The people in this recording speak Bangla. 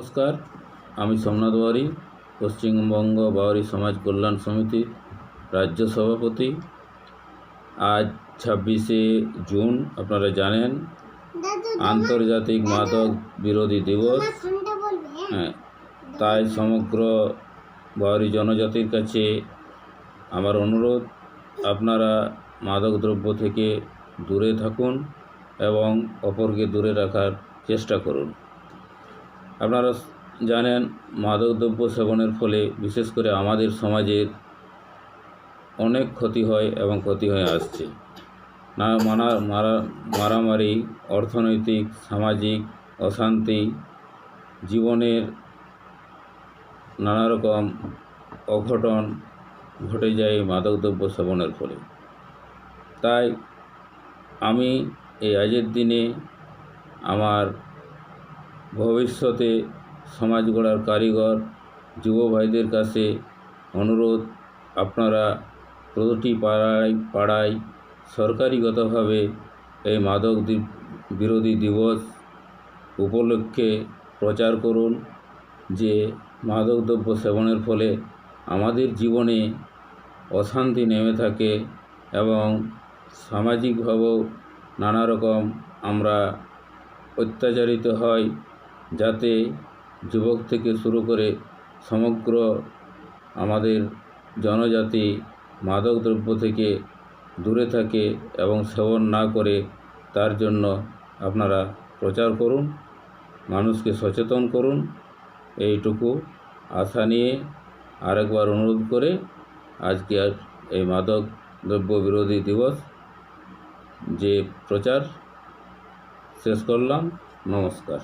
নমস্কার, আমি সোমনাথ বাউরি পশ্চিমবঙ্গ বাউরি সমাজ কল্যাণ সমিতির রাজ্য সভাপতি। আজ ছাব্বিশে জুন, আপনারা জানেন, আন্তর্জাতিক মাদক বিরোধী দিবস। হ্যাঁ তাই সমগ্র বাউরি জনজাতির কাছে আমার অনুরোধ, আপনারা মাদক দ্রব্য থেকে দূরে থাকুন এবং অপরকে দূরে রাখার চেষ্টা করুন। আপনারা জানেন মাদকদ্রব্য সেবনের ফলে বিশেষ করে আমাদের সমাজের অনেক ক্ষতি হয় এবং ক্ষতি হয়ে আসছে। না মানা, মারা, মারামারি, অর্থনৈতিক, সামাজিক অশান্তি, জীবনের নানা রকম অঘটন ঘটে যায় মাদকদ্রব্য সেবনের ফলে। তাই আমি এই আজের দিনে আমার ভবিষ্যতে সমাজ গড়ার কারিগর যুব ভাইদের কাছে অনুরোধ, আপনারা প্রতিটি পাড়ায় পাড়ায় সরকারিগতভাবে এই মাদক বিরোধী দিবস উপলক্ষে প্রচার করুন, যে মাদকদ্রব্য সেবনের ফলে আমাদের জীবনে অশান্তি নেমে থাকে এবং সামাজিকভাবেও নানা রকম আমরা অত্যাচারিত হয় যাতে যুবক থেকে শুরু করে সমগ্র আমাদের জনজাতি মাদকদ্রব্য থেকে দূরে থাকে এবং সেবন না করে তার জন্য আপনারা প্রচার করুন, মানুষকে সচেতন করুন। এইটুকু আশা নিয়ে আরেকবার অনুরোধ করে আজকে আর এই মাদক দ্রব্য বিরোধী দিবস যে প্রচার শেষ করলাম। নমস্কার।